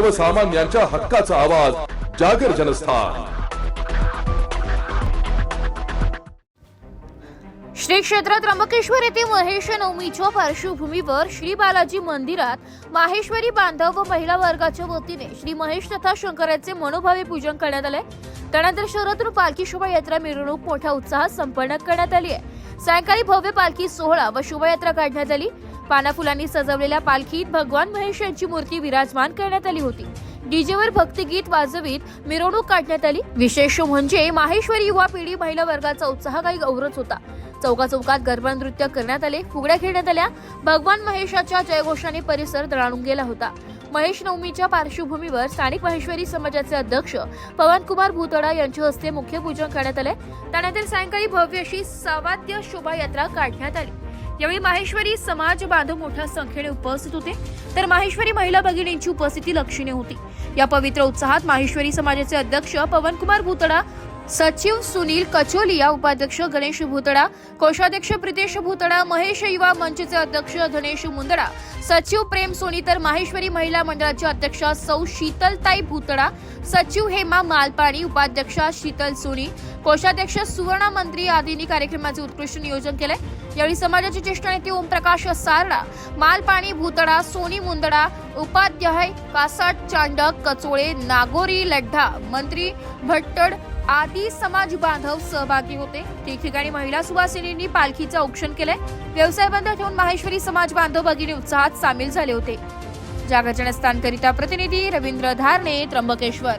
सर्वसामान्यांच्या हक्काचा आवाज जागर जनस्थान. श्री क्षेत्र त्र्यंबकेश्वर येथे महेश नवमीच्या पार्श्वभूमीवर श्री बालाजी मंदिरात माहेश्वरी बांधव व महिला वर्गाच्या वतीने श्री महेश तथा शंकराचे मनोभावे पूजन करण्यात आले. त्यानंतर शहरातून पालखी शोभायात्रा मिरवणूक मोठ्या उत्साहात संपन्न करण्यात आली आहे. सायंकाळी भव्य पालखी सोहळा व शोभायात्रा काढण्यात आली. पानाफुलांनी सजवलेल्या पालखीत भगवान महेश यांची मूर्ती विराजमान करण्यात आली होती. डीजेवर भक्तिगीत वाजवीत मिरवणूक काढण्यात आली. विशेष म्हणजे माहेश्वरी युवा पिढी महिला वर्गाचा उत्साह काही गौरच होता. चौका चौकात गरबा नृत्य करण्यात आले फुगड्या खेळण्यात आल्या. भगवान महेशाच्या जयघोषाने परिसर दळाणून गेला होता. महेश नवमीच्या पार्श्वभूमीवर स्थानिक महेश्वरी समाजाचे अध्यक्ष पवनकुमार भूतडा यांच्या हस्ते मुख्य पूजन करण्यात आले. त्यानंतर सायंकाळी भव्य अशी सावाद्य शोभायात्रा काढण्यात आली. यावेळी माहेश्वरी समाज बांधव मोठ्या संख्येने उपस्थित होते. तर माहेश्वरी महिला भगिनींची उपस्थिती लक्षणीय होती. या पवित्र उत्साहात माहेश्वरी समाजाचे अध्यक्ष पवनकुमार भुतडा सचिव सुनील कचोलिया उपाध्यक्ष गणेश भुतडा कोषाध्यक्ष प्रितेश भुतडा महेश युवा मंचचे अध्यक्ष धनेश मुंदडा सचिव प्रेम सोनी तर माहेश्वरी महिला मंडळाच्या अध्यक्षा सौ शीतलताई भुतडा सचिव हेमा मालपाणी उपाध्यक्षा शीतल सोनी कोषाध्यक्ष सुवर्णा मंत्री आदींनी कार्यक्रमाचे उत्कृष्ट नियोजन केले. यावेळी समाजाचे ज्येष्ठ नेते ओमप्रकाश सारडा मालपाणी भूतडा सोनी मुंदडा उपाध्याय कासाट चांडक कचोळे नागोरी लड्ढा मंत्री भट्टड आदी समाज बांधव सहभागी होते. ठिकठिकाणी महिला सुवासिनींनी पालखीचं औक्षण केले. व्यवसाय बंद ठेवून माहेश्वरी समाज बांधव भगिनी उत्साहात सामील झाले होते. जागरण स्थानकरिता प्रतिनिधी रवींद्र धारणे त्र्यंबकेश्वर.